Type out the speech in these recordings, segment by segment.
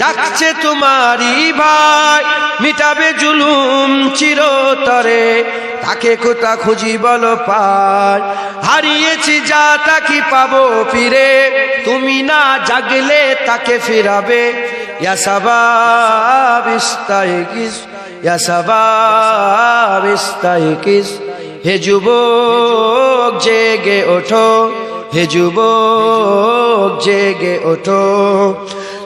ডাকছে তোমারই ভাই, মিটাবে জুলুম চিরতরে। তাকে কোথা খুঁজি বলো পায় হারিয়েছি যা তাকে পাবো ফিরে। তুমি না জাগলে তাকে ফিরাবে। হে যুবক, জেগে ওঠো। হে যুবক, জেগে ওঠো।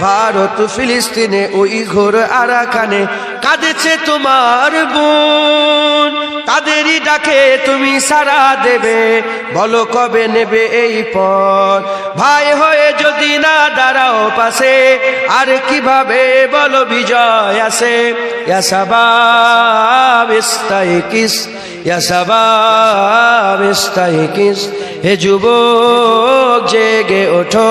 ভারত, ফিলিস্তিনে ওই ঘোর আরাকানে কাঁদেছে তোমার বোন। তাদেরই ডাকে তুমি সারা দেবে, বলো কবে নেবে এই পর ভাই হয়ে যদি না দাঁড়াও পাশে, আর কীভাবে বলো বিজয় আসে? Kiss kiss. হে যুবক, জেগে ওঠো